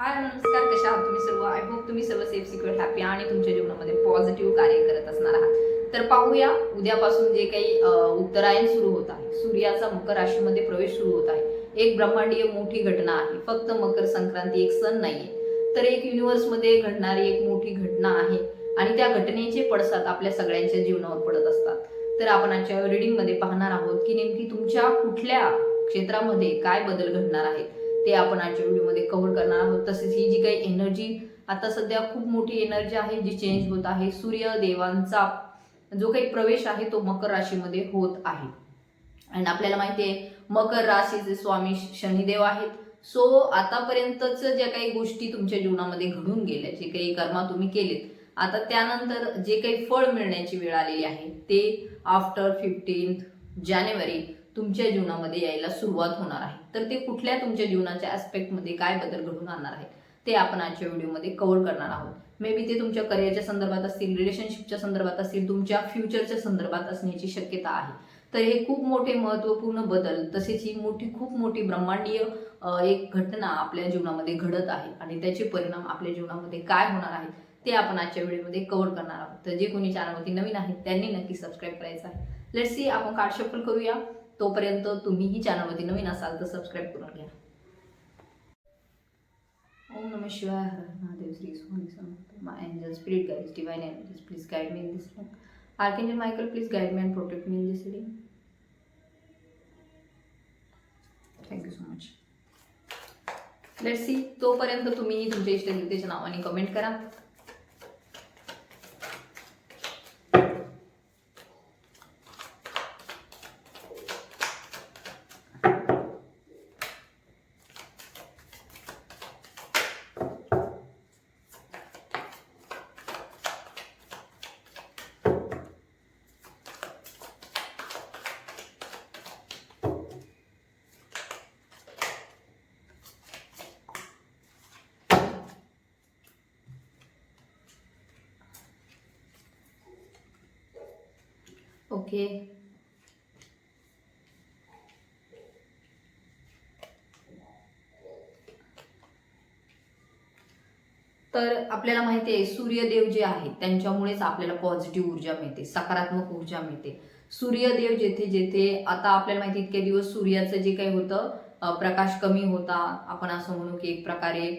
हाय नमस्कार कशा आहात तुम्ही सर्व? आय होप तुम्ही सर्व सेफ सिक्युअर हॅपी आणि तुमच्या जीवनामध्ये पॉझिटिव्ह कार्य करत असणार आहात. तर पाहूया उद्यापासून जे काही उत्तरायण सुरू होत आहे सूर्याचा मकर राशीमध्ये प्रवेश सुरू होत आहे. एक ब्रह्मांडीय मोठी घटना आहे. फक्त मकर संक्रांती एक सण नाहीये. तर एक युनिव्हर्समध्ये घडणारी एक मोठी घटना आहे आणि त्या घटनेचे पडसाद आपल्या सगळ्यांच्या जीवनावर पडत असतात. तर आपण आजच्या रीडिंगमध्ये पाहणार आहोत की नेमकी तुमच्या कुठल्या क्षेत्रामध्ये काय बदल घडणार आहेत? ते आपण आजच्या व्हिडिओमध्ये कव्हर करणार आहोत. तसेच ही जी काही एनर्जी आता सध्या खूप मोठी एनर्जी आहे जी चेंज होत आहे सूर्यदेवांचा जो काही प्रवेश आहे तो मकर राशीमध्ये होत आहे. आणि आपल्याला माहिती आहे मकर राशीचे स्वामी शनिदेव आहेत. सो आतापर्यंतच ज्या काही गोष्टी तुमच्या जीवनामध्ये घडून गेल्या जे काही कर्मा तुम्ही केलेत आता त्यानंतर जे काही फळ मिळण्याची वेळ आलेली आहे ते आफ्टर फिफ्टीन्थ जानेवारी तुमच्या जीवनामध्ये यायला सुरुवात होणार आहे. तर ते कुठल्या तुमच्या जीवनाच्या ॲस्पेक्टमध्ये काय बदल घडून आणणार आहेत ते आपण आजच्या व्हिडिओमध्ये कव्हर करणार आहोत. मे बी ते तुमच्या करिअरच्या संदर्भात असतील रिलेशनशिपच्या संदर्भात असतील तुमच्या फ्युचरच्या संदर्भात असण्याची शक्यता आहे. तर हे खूप मोठे महत्त्वपूर्ण बदल तसेच ही मोठी खूप मोठी ब्रह्मांडीय एक घटना आपल्या जीवनामध्ये घडत आहे आणि त्याचे परिणाम आपल्या जीवनामध्ये काय होणार आहेत ते आपण आजच्या व्हिडिओमध्ये कव्हर करणार आहोत. तर जे कोणी चॅनलवरती नवीन आहेत त्यांनी नक्की सबस्क्राईब करायचं आहे. लेट्स सी आपण कार्ड शफल करूया. तोपर्यंत तुम्हीही चॅनलवरती नवीन असाल तर सबस्क्राईब करून घ्या. ओम नम शिवाय हर Mahadev Shri Swami Samarth. My angel spirit guides divine energies please guide me in this reading archangel Michael please guide me and protect me in this reading thank you so much let's see तोपर्यंत तुम्ही तुमच्या इष्टदेवतेच्या नावाने comment करा. Okay. तर आपल्याला माहिती आहे सूर्यदेव जे आहेत त्यांच्यामुळेच आपल्याला पॉझिटिव्ह ऊर्जा मिळते सकारात्मक ऊर्जा मिळते. सूर्यदेव जेथे जेथे आता आपल्याला माहिती इतके दिवस सूर्याचं जे काही होतं प्रकाश कमी होता. आपण असं म्हणू की एक प्रकारे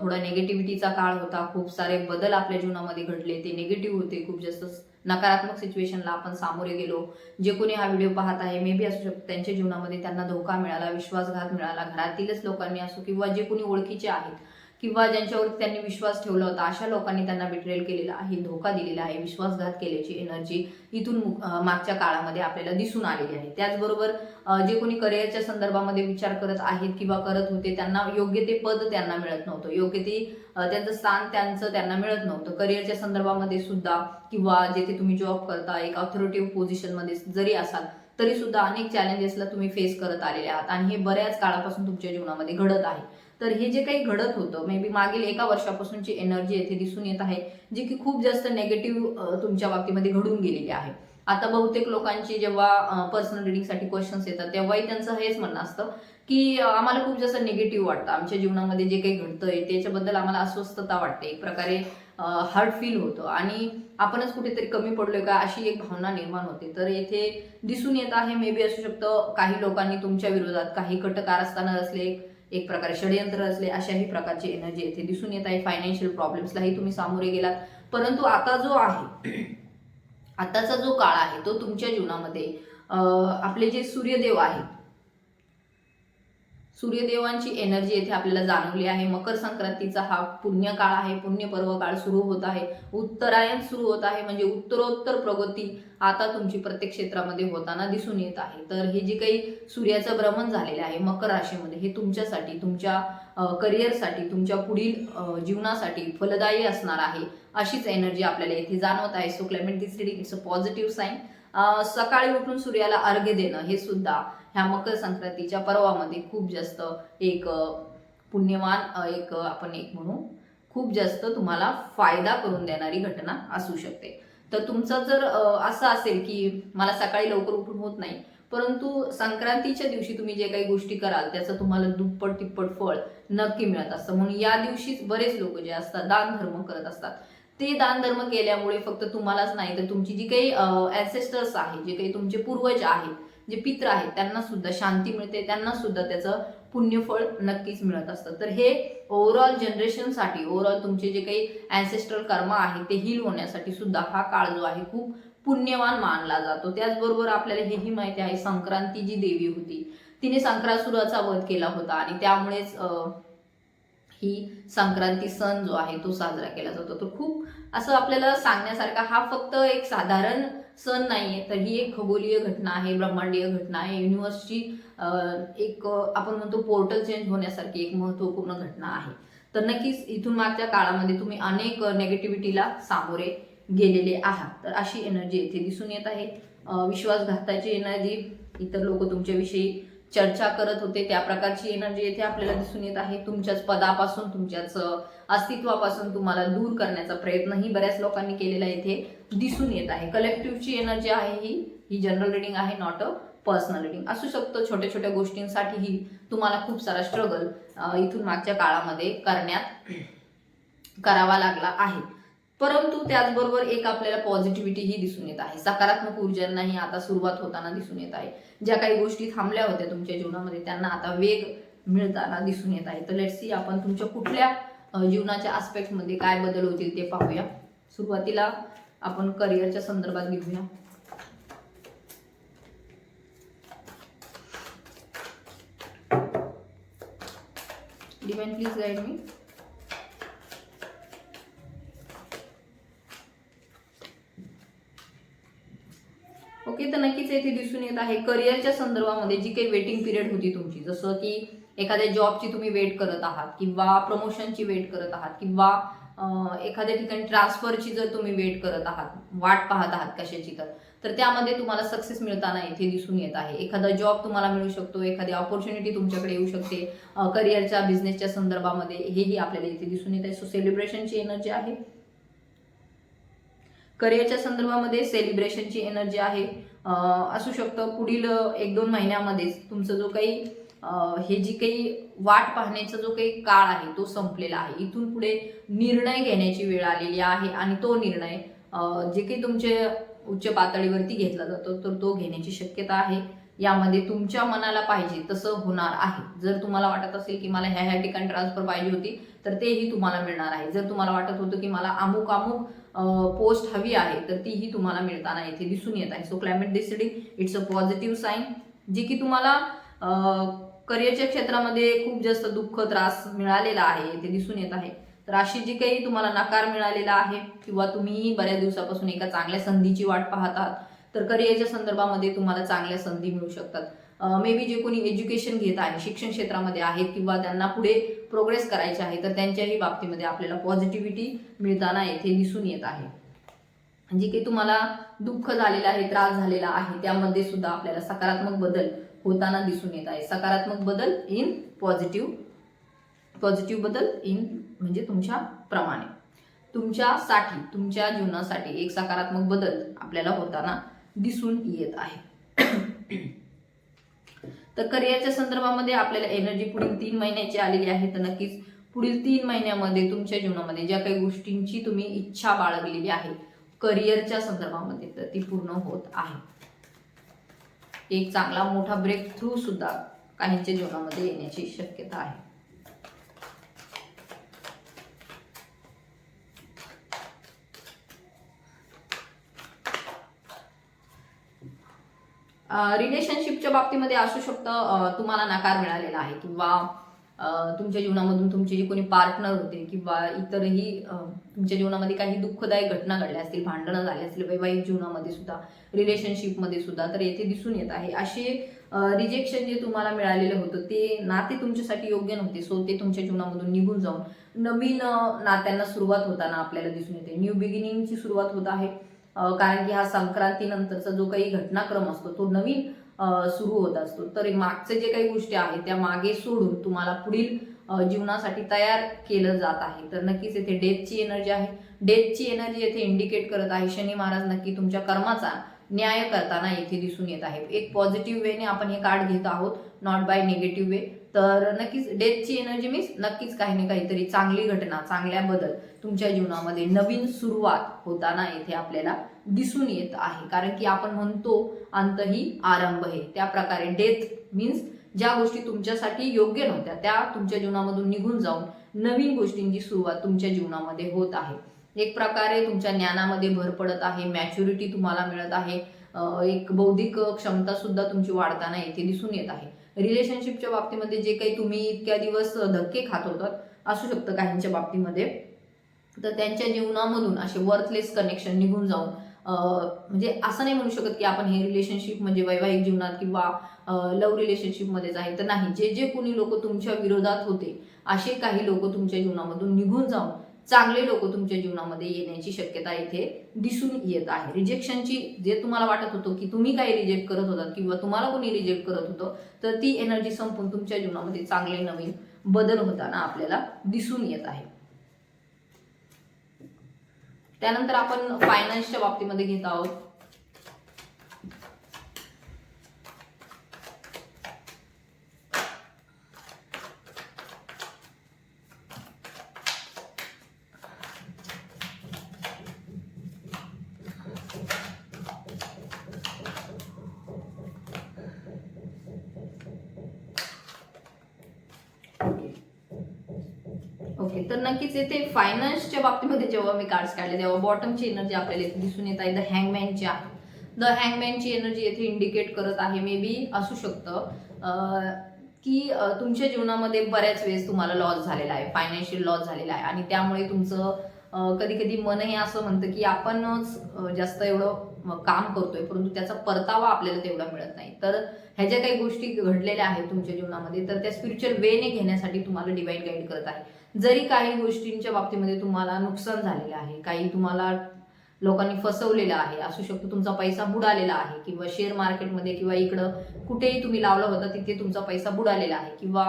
थोडा निगेटिव्हिटीचा काळ होता. खूप सारे बदल आपल्या जीवनामध्ये घडले. ते निगेटिव्ह होते खूप जास्त नकारात्मक सिच्युएशनला आपण सामोरे गेलो. जे कोणी हा व्हिडिओ पाहत आहे मे बी असू शकतो त्यांच्या जीवनामध्ये त्यांना धोका मिळाला विश्वासघात मिळाला. घरातीलच लोकांनी असो किंवा जे कोणी ओळखीचे आहेत किंवा ज्यांच्यावरती त्यांनी विश्वास ठेवला होता अशा लोकांनी त्यांना बिट्रेल केलेला आहे धोका दिलेला आहे विश्वासघात केल्याची एनर्जी इथून मागच्या काळामध्ये आपल्याला दिसून आलेली आहे. त्याचबरोबर जे कोणी करिअरच्या संदर्भामध्ये विचार करत आहेत किंवा करत होते त्यांना योग्य ते पद त्यांना मिळत नव्हतं. योग्य ते त्यांचं स्थान त्यांचं त्यांना मिळत नव्हतं. करिअरच्या संदर्भामध्ये सुद्धा किंवा जेथे तुम्ही जॉब करता एक ऑथॉरिटिव्ह पोझिशनमध्ये जरी असाल तरी सुद्धा अनेक चॅलेंजेसला तुम्ही फेस करत आलेले आहात. आणि हे बऱ्याच काळापासून तुमच्या जीवनामध्ये घडत आहे. तर हे जे काही घडत होतं मे बी मागील एका वर्षापासूनची एनर्जी येथे दिसून येत आहे जी की खूप जास्त नेगेटिव्ह तुमच्या बाबतीमध्ये घडून गेलेली आहे. आता बहुतेक लोकांची जेव्हा पर्सनल रिडिंगसाठी क्वेश्चन्स येतात तेव्हाही त्यांचं हेच म्हणणं असतं की आम्हाला खूप जास्त निगेटिव्ह वाटतं. आमच्या जीवनामध्ये जे काही घडतंय त्याच्याबद्दल आम्हाला अस्वस्थता वाटते. एक प्रकारे हार्ड फील होतं. आणि आपणच कुठेतरी कमी पडलोय का अशी एक भावना निर्माण होते. तर येथे दिसून येत आहे मे बी असू शकतं काही लोकांनी तुमच्या विरोधात काही कट कारस्थानं असले एक प्रकारे षडयंत्र असले अशाही प्रकारची एनर्जी येथे दिसून येत आहे फायनान्शियल प्रॉब्लेम्सलाही तुम्ही सामोरे गेलात. परंतु आता जो आहे आताचा जो काळ आहे तो तुमच्या जीवनामध्ये आपले जे सूर्यदेव आहेत सूर्यदेवांची एनर्जी येथे आपल्याला जाणवली आहे. मकर संक्रांतीचा हा पुण्य काळ आहे. पुण्य पर्व काळ सुरू होत आहे. उत्तरायण सुरू होत आहे. म्हणजे उत्तरोत्तर प्रगती आता तुमची प्रत्येक क्षेत्रामध्ये होताना दिसून येत आहे. तर हे जे काही सूर्याचं भ्रमण झालेलं आहे मकर राशीमध्ये हे तुमच्यासाठी तुमच्या करिअरसाठी तुमच्या पुढील जीवनासाठी फलदायी असणार आहे अशीच एनर्जी आपल्याला येथे जाणवत आहे. So climate this reading it's a positive sign सकाळी उठून सूर्याला अर्घ्य देणं हे सुद्धा ह्या मकर संक्रांतीच्या पर्वामध्ये खूप जास्त एक पुण्यवान एक आपण एक म्हणू खूप जास्त तुम्हाला फायदा करून देणारी घटना असू शकते. तर तुमचं जर असं असेल की मला सकाळी लवकर उठून होत नाही परंतु संक्रांतीच्या दिवशी तुम्ही जे काही गोष्टी कराल त्याचं तुम्हाला दुप्पट तिप्पट फळ नक्की मिळत असतं. म्हणून या दिवशीच बरेच लोक जे असतात दान धर्म करत असतात. ते दान धर्म केल्यामुळे फक्त तुम्हालाच नाही तर तुमची जी काही ॲन्सेस्टर्स आहे जे काही तुमचे पूर्वज आहेत जे पित्र आहेत त्यांना सुद्धा शांती मिळते त्यांना सुद्धा त्याचं पुण्यफळ नक्कीच मिळत असतं. तर हे ओव्हरऑल जनरेशनसाठी ओव्हरऑल तुमचे जे काही अँसेस्ट्रल कर्म आहे ते हील होण्यासाठी सुद्धा हा काळ जो आहे खूप पुण्यवान मानला जातो. त्याचबरोबर आपल्याला हेही माहिती आहे संक्रांती जी देवी होती तिने संक्रासुराचा वध केला होता आणि त्यामुळेच ही संक्रांती सण जो आहे तो साजरा केला जातो. तर खूप असं आपल्याला सांगण्यासारखा हा फक्त एक साधारण सण नाहीये तर ही एक खगोलीय घटना आहे ब्रह्मांडीय घटना आहे. युनिव्हर्सची एक आपण म्हणतो पोर्टल चेंज होण्यासारखी एक महत्त्वपूर्ण घटना आहे. तर नक्कीच इथून मागच्या काळामध्ये तुम्ही अनेक नेगेटिव्हिटीला सामोरे गेलेले आहात. तर अशी एनर्जी येथे दिसून येत आहे. विश्वासघाताची एनर्जी इतर लोक तुमच्याविषयी चर्चा करत होते. त्या प्रकारची एनर्जी येथे आपल्याला दिसून येत आहे. तुमच्याच पदापासून तुमच्याच अस्तित्वापासून तुम्हाला दूर करण्याचा प्रयत्नही बऱ्याच लोकांनी केलेला येथे दिसून येत आहे. कलेक्टिव्हची एनर्जी आहे ही. ही जनरल रिडिंग आहे नॉट अ पर्सनल रिडिंग असू शकतं छोट्या छोट्या गोष्टींसाठीही तुम्हाला खूप सारा स्ट्रगल इथून मागच्या काळामध्ये करण्यात करावा लागला आहे. परंतु त्याचबरोबर एक आपल्याला पॉझिटिव्हिटी ही दिसून येत आहे. सकारात्मक ऊर्जांनाही आता सुरुवात होताना दिसून येत आहे. ज्या काही गोष्टी थांबल्या होत्या तुमच्या जीवनामध्ये त्यांना आता वेग मिळताना दिसून येत आहे. तर लेट्स सी आपण तुमच्या कुठल्या जीवनाच्या आस्पेक्टमध्ये काय बदल होतील ते पाहूया. सुरुवातीला आपण करिअरच्या संदर्भात घेऊया. Demand please guide me okay तर नक्कीच येथे दिसून येत आहे. करिअरच्या संदर्भामध्ये जी काही वेटिंग पिरियड होती तुमची जसं की एखाद्या जॉबची तुम्ही वेट करत आहात किंवा प्रमोशनची वेट करत आहात किंवा एखाद्या ठिकाणी ट्रान्सफरची जर तुम्ही वेट करत आहात वाट पाहत आहात कशाची तर तर त्यामध्ये तुम्हाला सक्सेस मिळताना इथे दिसून येत आहे. एखादा जॉब तुम्हाला मिळू शकतो एखादी ऑपॉर्च्युनिटी तुमच्याकडे येऊ शकते करिअरच्या बिझनेसच्या संदर्भामध्ये हेही आपल्याला इथे दिसून येत आहे. सो सेलिब्रेशनची एनर्जी आहे. करिअरच्या संदर्भामध्ये सेलिब्रेशनची एनर्जी आहे. असू शकतं पुढील एक दोन महिन्यामध्येच तुमचं जो काही हे जी काही वाट पाहण्याचा जो काही काळ आहे तो संपलेला आहे. इथून पुढे निर्णय घेण्याची वेळ आलेली आहे आणि तो निर्णय जे काही तुमचे उच्च पातळीवरती घेतला जातो तर तो घेण्याची शक्यता आहे. यामध्ये तुमच्या मनाला पाहिजे तसं होणार आहे. जर तुम्हाला वाटत असेल की मला ह्या ह्या ठिकाणी ट्रान्सफर पाहिजे होती तर तेही तुम्हाला मिळणार आहे. जर तुम्हाला वाटत होतं की मला अमुक अमुक पोस्ट हवी आहे तर तीही तुम्हाला मिळताना येथे दिसून येत आहे. So climate deciding it's a positive sign जी की तुम्हाला करिअरच्या क्षेत्रामध्ये खूप जास्त दुःख त्रास मिळालेला आहे येथे दिसून येत आहे. तर अशी जी काही तुम्हाला नकार मिळालेला आहे किंवा तुम्ही बऱ्याच दिवसापासून एका चांगल्या संधीची वाट पाहत आहात तर करिअरच्या संदर्भामध्ये तुम्हाला चांगल्या संधी मिळू शकतात. मे बी जे कोणी एज्युकेशन घेत आहे शिक्षण क्षेत्रामध्ये आहेत किंवा त्यांना पुढे प्रोग्रेस करायचे आहे तर त्यांच्याही बाबतीमध्ये आपल्याला पॉझिटिव्हिटी मिळताना येथे दिसून येत आहे. जे काही तुम्हाला दुःख झालेलं आहे त्रास झालेला आहे त्यामध्ये सुद्धा आपल्याला सकारात्मक बदल होताना दिसून येत आहे. सकारात्मक बदल इन पॉझिटिव्ह पॉझिटिव्ह बदल इन म्हणजे तुमच्या प्रमाणे. तुमच्यासाठी तुमच्या जीवनासाठी एक सकारात्मक बदल आपल्याला होताना दिसून येत आहे. तर करिअरच्या संदर्भामध्ये आपल्याला एनर्जी पुढील तीन महिन्याची आलेली आहे. तर नक्कीच पुढील तीन महिन्यामध्ये तुमच्या जीवनामध्ये ज्या काही गोष्टींची तुम्ही इच्छा बाळगलेली आहे करिअरच्या संदर्भामध्ये तर ती पूर्ण होत आहे. एक चांगला मोठा ब्रेक थ्रू सुद्धा काहींच्या जीवनामध्ये येण्याची शक्यता आहे. रिलेशनशिपच्या बाबतीमध्ये असू शकतं तुम्हाला नकार मिळालेला आहे किंवा तुमच्या जीवनामधून तुमचे जे कोणी पार्टनर होते किंवा इतरही तुमच्या जीवनामध्ये काही दुःखदायक घटना घडल्या असतील भांडणं झाली असतील वैवाहिक जीवनामध्ये सुद्धा रिलेशनशिपमध्ये सुद्धा तर येथे दिसून येत आहे. असे रिजेक्शन जे तुम्हाला मिळालेलं होतं ते नाते तुमच्यासाठी योग्य नव्हते सो ते तुमच्या जीवनामधून निघून जाऊन नवीन नात्यांना सुरुवात होताना आपल्याला दिसून येते. न्यू बिगिनिंगची सुरुवात होत आहे. कारण की हा संक्रांतीनंतरचा जो काही घटनाक्रम असतो तो नवीन सुरू होत असतो. तर मागचे जे काही गोष्टी आहेत त्या मागे सोडून तुम्हाला पुढील जीवनासाठी तयार केलं जात आहे. तर नक्कीच येथे डेथची एनर्जी आहे. डेथची एनर्जी येथे इंडिकेट करत आहे शनी महाराज नक्की तुमच्या कर्माचा न्याय करताना येथे दिसून येत आहे एक पॉझिटिव्ह वेने आपण हे कार्ड घेत आहोत नॉट बाय निगेटिव्ह वे तर नक्कीच डेथची एनर्जी मीन्स नक्कीच काही ना काहीतरी चांगली घटना चांगल्या बदल तुमच्या जीवनामध्ये नवीन सुरुवात होताना येथे आपल्याला दिसून येत आहे. कारण की आपण म्हणतो अंत ही आरंभ आहे. त्या प्रकारे डेथ मीन्स ज्या गोष्टी तुमच्यासाठी योग्य नव्हत्या त्या तुमच्या जीवनामधून निघून जाऊन नवीन गोष्टींची सुरुवात तुमच्या जीवनामध्ये होत आहे. एक प्रकारे तुमच्या ज्ञानामध्ये भर पडत आहे मॅच्युरिटी तुम्हाला मिळत आहे. एक बौद्धिक क्षमता सुद्धा तुमची वाढताना येथे दिसून येत आहे. रिलेशनशिपच्या बाबतीमध्ये जे काही तुम्ही इतक्या दिवस धक्के खात होतात असू शकतं काहींच्या बाबतीमध्ये. तर त्यांच्या जीवनामधून असे वर्थलेस कनेक्शन निघून जाऊन म्हणजे असं नाही म्हणू शकत की आपण हे रिलेशनशिप म्हणजे वैवाहिक जीवनात किंवा लव्ह रिलेशनशिपमध्येच आहे तर नाही. जे जे कोणी लोक तुमच्या विरोधात होते असे काही लोक तुमच्या जीवनामधून निघून जाऊन चांगले लोक तुमच्या जीवनामध्ये येण्याची शक्यता इथे दिसून येत आहे. रिजेक्शनची जे तुम्हाला वाटत होतं की तुम्ही काही रिजेक्ट करत होतात किंवा तुम्हाला कोणी रिजेक्ट करत होतं तर ती एनर्जी संपून तुमच्या जीवनामध्ये चांगले नवीन बदल होताना आपल्याला दिसून येत आहे. त्यानंतर आपण फायनान्सच्या बाबतीमध्ये घेत आहोत. ओके तर नक्कीच येथे फायनान्सच्या बाबतीमध्ये जेव्हा मी कार्ड्स काढले तेव्हा बॉटमची एनर्जी आपल्याला येथे दिसून येत आहे द हँगमॅनची आहे. द हँगमॅनची एनर्जी येथे इंडिकेट करत आहे मे बी असू शकतं. की तुमच्या जीवनामध्ये बऱ्याच वेळेस तुम्हाला लॉस झालेला आहे फायनान्शियल लॉस झालेला आहे. आणि त्यामुळे तुमचं कधी कधी मनही असं म्हणतं की आपणच जास्त एवढं काम करतोय परंतु त्याचा परतावा आपल्याला तेवढा मिळत नाही. तर ह्या ज्या काही गोष्टी घडलेल्या आहेत तुमच्या जीवनामध्ये तर त्या स्पिरिच्युअल वेने घेण्यासाठी तुम्हाला डिवाईन गाईड करत आहे. जरी काही गोष्टींच्या बाबतीमध्ये तुम्हाला नुकसान झालेलं आहे काही तुम्हाला लोकांनी फसवलेलं आहे असू शकतो तुमचा पैसा बुडालेला आहे किंवा शेअर मार्केटमध्ये किंवा इकडं कुठेही तुम्ही लावला होता तिथे तुमचा पैसा बुडालेला आहे किंवा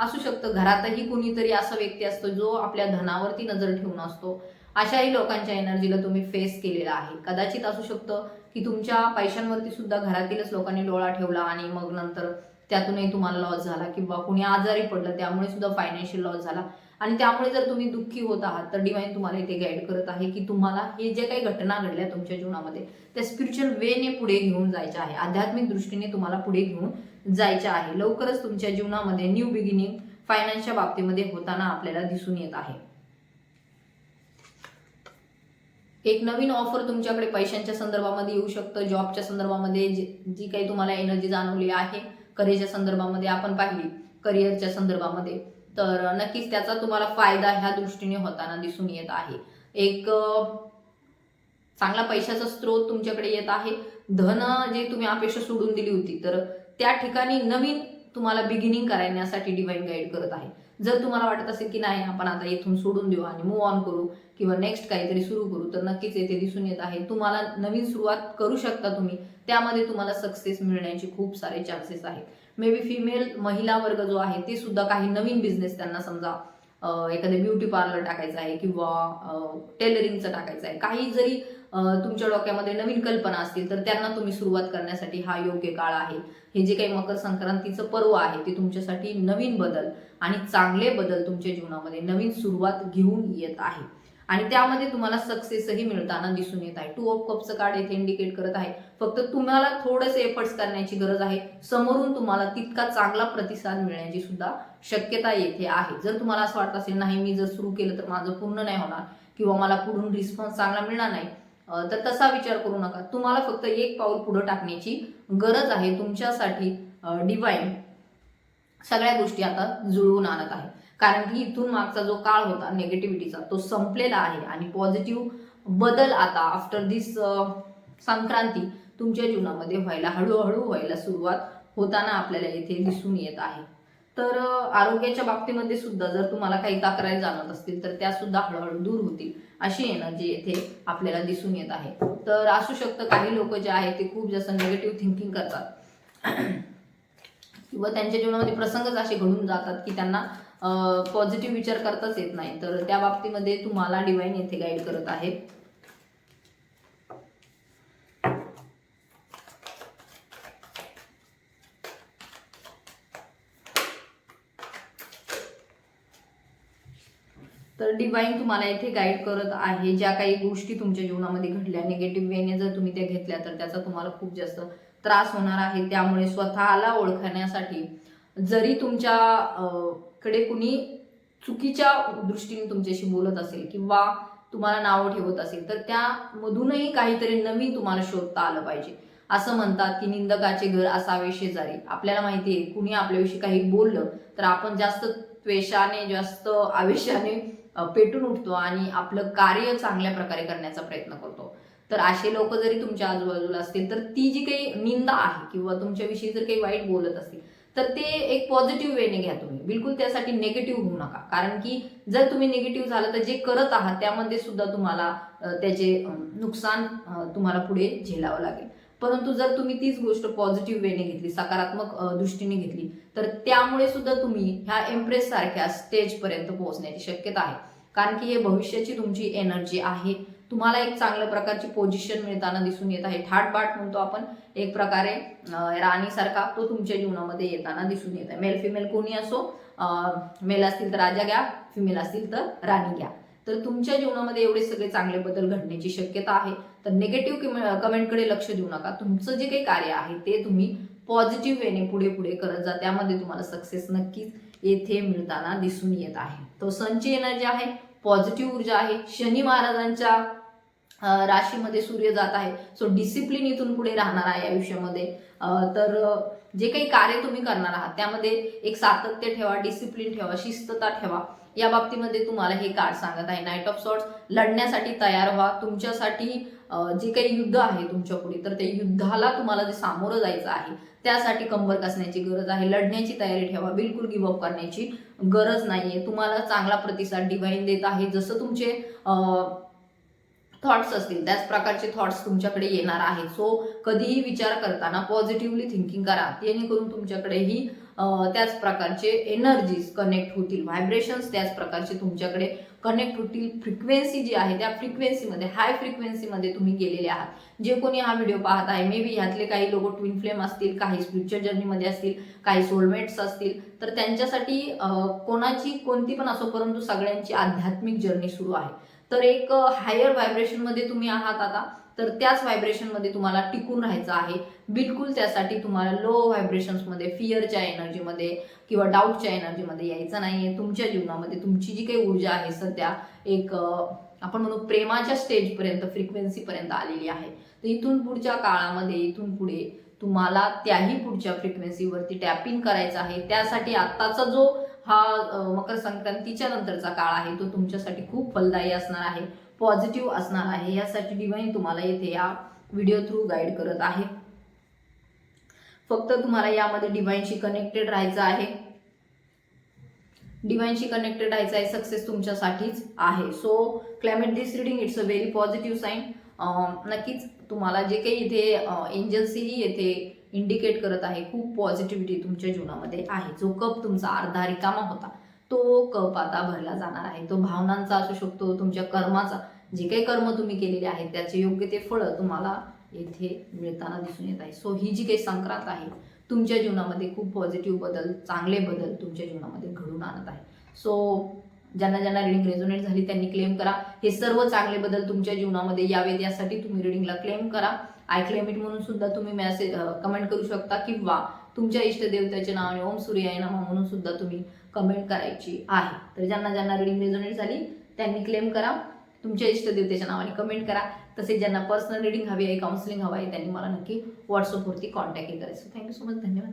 असू शकतं घरातही कुणीतरी असा व्यक्ती असतो जो आपल्या धनावरती नजर ठेवून असतो. अशाही लोकांच्या एनर्जीला तुम्ही फेस केलेला आहे. कदाचित असू शकतं की तुमच्या पैशांवरती सुद्धा घरातीलच लोकांनी डोळा ठेवला आणि मग नंतर त्यातूनही तुम्हाला लॉस झाला किंवा कुणी आजारी पडलं त्यामुळे सुद्धा फायनान्शियल लॉस झाला. आणि त्यामुळे जर तुम्ही दुःखी होत आहात तर डिवाईन तुम्हाला इथे गाईड करत आहे की तुम्हाला हे जे काही घटना घडल्या तुमच्या जीवनामध्ये त्या स्पिरिच्युअल वेने पुढे घेऊन जायच्या आहे. आध्यात्मिक दृष्टीने तुम्हाला पुढे घेऊन जायचं आहे. लवकरच तुमच्या जीवनामध्ये न्यू बिगिनिंग फायनान्सच्या बाबतीमध्ये होताना आपल्याला दिसून येत आहे. एक नवीन ऑफर तुमच्याकडे पैशांच्या संदर्भामध्ये येऊ शकतं जॉबच्या संदर्भामध्ये जी जी काही तुम्हाला एनर्जी जाणवली आहे करिअरच्या संदर्भामध्ये आपण पाहिली करिअरच्या संदर्भामध्ये. तर नक्कीच त्याचा तुम्हाला फायदा ह्या दृष्टीने होताना दिसून येत आहे. एक चांगला पैशाचा स्रोत तुमच्याकडे येत आहे. धन जे तुम्ही अपेक्षा सोडून दिली होती तर त्या ठिकाणी नवीन तुम्हाला बिगिनिंग करण्यासाठी डिवाईन गाईड करत आहे. जर तुम्हाला वाटत असेल की नाही आपण आता इथून सोडून देऊ आणि मूव ऑन करू किंवा नेक्स्ट काहीतरी सुरू करू तर नक्कीच येथे दिसून येत आहे. तुम्हाला नवीन सुरुवात करू शकता तुम्ही. त्यामध्ये तुम्हाला सक्सेस मिळण्याचे खूप सारे चान्सेस आहेत. मे बी फिमेल महिला वर्ग जो आहे ते सुद्धा काही नवीन बिझनेस त्यांना समजा एखादं ब्युटी पार्लर टाकायचं आहे किंवा टेलरिंगचं टाकायचं आहे. काही जरी तुमच्या डोक्यामध्ये नवीन कल्पना असतील तर त्यांना तुम्ही सुरुवात करण्यासाठी हा योग्य काळ आहे. हे जे काही मकर संक्रांतीचं पर्व आहे ते तुमच्यासाठी नवीन बदल आणि चांगले बदल तुमच्या जीवनामध्ये नवीन सुरुवात घेऊन येत आहे. आणि त्यामध्ये तुम्हाला सक्सेसही मिळताना दिसून येत आहे. टू ऑफ कपचं कार्ड येथे इंडिकेट करत आहे. फक्त तुम्हाला थोडेसे एफर्ट्स करण्याची गरज आहे. समोरून तुम्हाला तितका चांगला प्रतिसाद मिळण्याची सुद्धा शक्यता येथे आहे. जर तुम्हाला असं वाटत असेल नाही मी जर सुरू केलं तर माझं पूर्ण नाही होणार किंवा मला पुढून रिस्पॉन्स चांगला मिळणार नाही तर तसा विचार करू नका. तुम्हाला फक्त एक पाऊल पुढं टाकण्याची गरज आहे. तुमच्यासाठी डिवाईन सगळ्या गोष्टी आता जुळवून आणत आहे. कारण की इथून मागचा जो काळ होता नेगेटिव्हिटीचा तो संपलेला आहे. आणि पॉझिटिव्ह बदल आता आफ्टर दिस संक्रांती तुमच्या जीवनामध्ये व्हायला हळूहळू व्हायला सुरुवात होताना आपल्याला येथे दिसून येत आहे. तर आरोग्याच्या बाबतीमध्ये सुद्धा जर तुम्हाला काही तक्रारी जाणवत असतील तर त्या सुद्धा हळूहळू दूर होतील अशी एनर्जी येथे आपल्याला दिसून येत आहे. तर असू शकतं काही लोक जे आहेत ते खूप जास्त निगेटिव्ह थिंकिंग करतात. किंवा त्यांच्या जीवनामध्ये प्रसंगच असे घडून जातात की त्यांना पॉझिटिव्ह विचार करताच येत नाही. तर त्या बाबतीमध्ये तुम्हाला डिवाईन येथे गाईड करत आहे तर डिवाईन तुम्हाला इथे गाईड करत आहे. ज्या काही गोष्टी तुमच्या जीवनामध्ये घडल्या निगेटिव्ह वेने जर तुम्ही त्या घेतल्या तर त्याचा तुम्हाला खूप जास्त त्रास होणार आहे. त्यामुळे स्वतःला ओळखण्यासाठी जरी तुमच्या कडे कुणी चुकीच्या दृष्टीने तुमच्याशी बोलत असेल किंवा तुम्हाला नावं ठेवत असेल तर त्यामधूनही काहीतरी नवीन तुम्हाला शोधता आलं पाहिजे. असं म्हणतात की निंदकाचे घर असावे शेजारी. आपल्याला माहिती आहे कुणी आपल्याविषयी काही बोललं तर आपण जास्त त्वेषाने जास्त आवेशाने पेटून उठतो आणि आपलं कार्य चांगल्या प्रकारे करण्याचा प्रयत्न करतो. तर असे लोक जरी तुमच्या आजूबाजूला असतील तर ती जी काही निंदा आहे किंवा तुमच्याविषयी जर काही वाईट बोलत असतील तर ते एक पॉझिटिव्ह वेने घ्या तुम्ही. बिलकुल त्यासाठी नेगेटिव्ह होऊ नका. कारण की जर तुम्ही निगेटिव्ह झालं तर जे करत आहात त्यामध्ये सुद्धा तुम्हाला त्याचे नुकसान तुम्हाला पुढे झेलावं लागेल. परंतु जर तुम्ही तीच गोष्ट पॉझिटिव्ह वेने घेतली सकारात्मक दृष्टीने घेतली तर त्यामुळे सुद्धा तुम्ही ह्या एम्प्रेस सारख्या स्टेजपर्यंत पोहोचण्याची शक्यता आहे. कारण की हे भविष्याची तुमची एनर्जी आहे. तुम्हाला एक चांगल्या प्रकारची पोझिशन मिळताना दिसून येत आहे. ठाटबाट म्हणतो आपण. एक प्रकारे राणीसारखा तो तुमच्या जीवनामध्ये येताना दिसून येत आहे. मेल फिमेल कोणी असो मेल असतील तर राजा घ्या फिमेल असतील तर राणी घ्या. तर तुमच्या जीवनामध्ये एवढे सगळे चांगले बदल घडण्याची शक्यता आहे. तर निगेटिव्ह कमेंटकडे लक्ष देऊ नका. तुमचं जे काही कार्य आहे ते तुम्ही पॉझिटिव्ह वेने पुढे पुढे करत जा. त्यामध्ये तुम्हाला सक्सेस नक्कीच येथे मिळताना दिसून येत आहे. तो संची एनर्जी आहे पॉझिटिव्ह ऊर्जा आहे. शनी महाराजांच्या राशीमध्ये सूर्य जात आहे. सो डिसिप्लिन इथून पुढे राहणार आहे आयुष्यामध्ये. तर जे काही कार्य तुम्ही करणार आहात त्यामध्ये एक सातत्य ठेवा डिसिप्लिन ठेवा शिस्तता ठेवा. या बाबतीमध्ये तुम्हाला हे कार्ड सांगत आहे. नाईट ऑफ सॉर्ट्स लढण्यासाठी तयार व्हा. तुमच्यासाठी जे काही युद्ध आहे तुमच्यापुढे तर ते युद्धाला तुम्हाला जे सामोरं जायचं आहे त्यासाठी कंबर कसण्याची गरज आहे. लढण्याची तयारी ठेवा. बिलकुल गिवअप करण्याची गरज नाहीये. तुम्हाला चांगला प्रतिसाद डिव्हाइन देत आहे. जसं तुमचे थॉट्स असतील त्याच प्रकारचे थॉट्स तुमच्याकडे येणार आहेत. सो कधीही विचार करताना पॉझिटिव्हली थिंकिंग करा. जेणेकरून तुमच्याकडेही त्याच प्रकारचे एनर्जीज कनेक्ट होतील. व्हायब्रेशन्स त्याच प्रकारचे तुमच्याकडे कनेक्ट होतील. फ्रिक्वेन्सी जी आहे त्या फ्रिक्वेन्सीमध्ये हाय फ्रिक्वेन्सीमध्ये तुम्ही गेलेले आहात. जे कोणी हा व्हिडिओ पाहत आहे मे बी ह्यातले काही लोक ट्विन फ्लेम असतील काही स्पिरिच्युअल जर्नीमध्ये असतील काही सोलमेट्स असतील तर त्यांच्यासाठी कोणाची कोणती पण असो परंतु सगळ्यांची आध्यात्मिक जर्नी सुरू आहे. तर एक हायर व्हायब्रेशनमध्ये तुम्ही आहात आता. तर त्याच व्हायब्रेशनमध्ये तुम्हाला टिकून राहायचं आहे. बिलकुल त्यासाठी तुम्हाला लो व्हायब्रेशन्समध्ये फिअरच्या एनर्जीमध्ये किंवा डाऊटच्या एनर्जीमध्ये यायचं आहे तुमच्या जीवनामध्ये तुमची जी काही ऊर्जा आहे सध्या एक आपण म्हणू प्रेमाच्या स्टेजपर्यंत फ्रिक्वेन्सीपर्यंत आलेली आहे. तर इथून पुढच्या काळामध्ये इथून पुढे तुम्हाला त्याही पुढच्या फ्रिक्वेन्सीवरती टॅपिंग करायचं आहे. त्यासाठी आत्ताचा जो हा मकर संक्रांतीच्या नंतरचा काळ आहे तो तुमच्यासाठी खूप फलदायी असणार आहे. पॉझिटिव्ह असणार आहे यासाठी डिवाईन तुम्हाला येथे या व्हिडिओ थ्रू गाईड करत आहे. फक्त तुम्हाला यामध्ये डिवाईनशी कनेक्टेड राहायचं आहे. डिवाईनशी कनेक्टेड राहायचं आहे सक्सेस तुमच्यासाठीच आहे. So climate this reading it's a very positive sign नक्कीच तुम्हाला जे काही इथे एंजल्सीही येथे इंडिकेट करत आहे खूप पॉझिटिव्हिटी तुमच्या जीवनामध्ये आहे. जो कप तुमचा अर्धा रिकामा होता तो कप आता भरला जाणार आहे. तो भावनांचा असू शकतो तुमच्या कर्माचा. जे काही कर्म तुम्ही केलेले आहेत त्याचे योग्य ते फळं तुम्हाला येथे मिळताना दिसून येत आहे. सो ही जी काही संक्रांत आहे तुमच्या जीवनामध्ये खूप पॉझिटिव्ह बदल चांगले बदल तुमच्या जीवनामध्ये घडून आणत आहे. सो ज्यांना ज्यांना रिडिंग रेझोनेट झाली त्यांनी क्लेम करा. हे सर्व चांगले बदल तुमच्या जीवनामध्ये यावेत यासाठी तुम्ही रिडिंगला क्लेम करा. आय क्लेम इट म्हणून सुद्धा तुम्ही मेसेज कमेंट करू शकता किंवा तुमच्या इष्टदेवतेच्या नावाने ओम सूर्याय नामा म्हणून सुद्धा तुम्ही कमेंट करायची आहे. तर ज्यांना ज्यांना रिडिंग रेझोनेट झाली त्यांनी क्लेम करा. तुमच्या इष्टदेवतेच्या नावाने कमेंट करा. तसेच ज्यांना पर्सनल रिडिंग हवी आहे काउन्सिलिंग हवं आहे त्यांनी मला नक्की व्हॉट्सअपवरती कॉन्टॅक्ट करायचं. थँक्यू सो मच धन्यवाद.